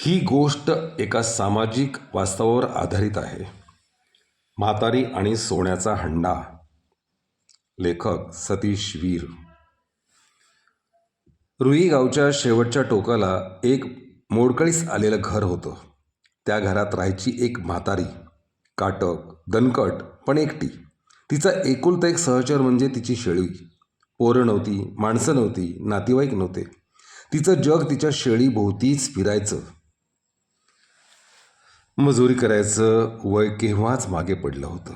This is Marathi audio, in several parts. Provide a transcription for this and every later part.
ही गोष्ट एका सामाजिक वास्तवावर आधारित आहे. म्हातारी आणि सोन्याचा हंडा. लेखक सतीश वीर. रुई गावच्या शेवटच्या टोकाला एक मोडकळीस आलेलं घर होतं. त्या घरात राहायची एक म्हातारी काटक दणकट पण एकटी. तिचा एकुलता एक सहचर म्हणजे तिची शेळी. पोरं नव्हती माणसं नव्हती नातेवाईक नव्हते. तिचं जग तिच्या शेळीभोवतीच फिरायचं. मजुरी करायचं वय केव्हाच मागे पडलं होतं.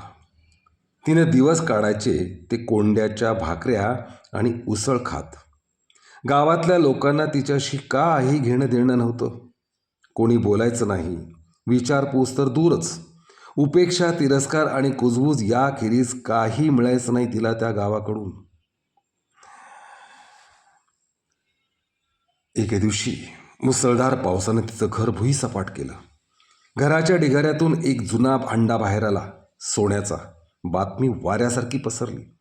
तिनं दिवस काढायचे ते कोंड्याच्या भाकऱ्या आणि उसळ खात. गावातल्या लोकांना तिच्याशी काही घेणं देणं नव्हतं. कोणी बोलायचं नाही. विचारपूस तर दूरच. उपेक्षा तिरस्कार आणि कुजबूज याखेरीज काही मिळायचं नाही तिला त्या गावाकडून. एके दिवशी मुसळधार पावसानं तिचं घर भुईसपाट केलं. घराच्या ढिगाऱ्यातून एक जुना भांडा बाहेर आला सोन्याचा. बातमी वाऱ्यासारखी पसरली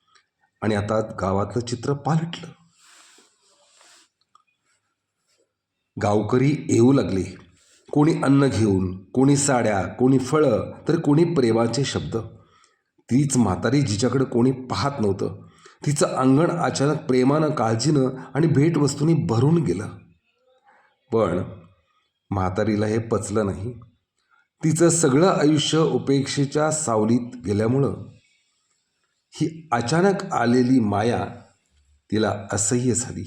आणि आता गावातलं चित्र पालटलं. गावकरी येऊ लागले. कोणी अन्न घेऊन कोणी साड्या कोणी फळं तर कोणी प्रेमाचे शब्द. तीच म्हातारी जिच्याकडे कोणी पाहत नव्हतं. तिचं अंगण अचानक प्रेमानं काळजीनं आणि भेटवस्तूंनी भरून गेलं. पण म्हातारीला हे पचलं नाही. तिचं सगळं आयुष्य उपेक्षेच्या सावलीत गेल्यामुळं ही अचानक आलेली माया तिला असह्य झाली.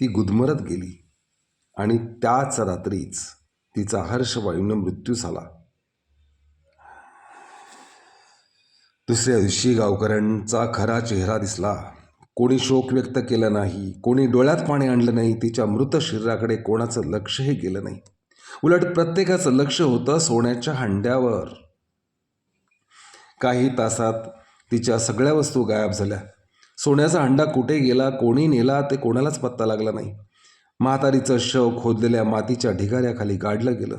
ती गुदमरत गेली आणि त्याच रात्रीच तिचा हर्षवायूनं मृत्यू झाला. दुसऱ्या दिवशी गावकऱ्यांचा खरा चेहरा दिसला. कोणी शोक व्यक्त केला नाही कोणी डोळ्यात पाणी आणलं नाही तिच्या मृत शरीराकडे कोणाचं लक्षही गेलं नाही. उलट प्रत्येकाचं लक्ष होतं सोन्याच्या हंड्यावर. काही तासात तिच्या सगळ्या वस्तू गायब झाल्या. सोन्याचा हंडा कुठे गेला कोणी नेला ते कोणालाच पत्ता लागला नाही. म्हातारीचं शव खोदलेल्या मातीच्या ढिगाऱ्याखाली गाडलं गेलं.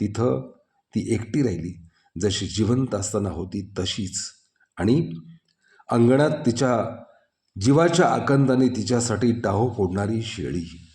तिथं ती एकटी राहिली जशी जिवंत असताना होती तशीच. आणि अंगणात तिच्या जीवाच्या आकंदाने तिच्यासाठी टाहो फोडणारी शेळी.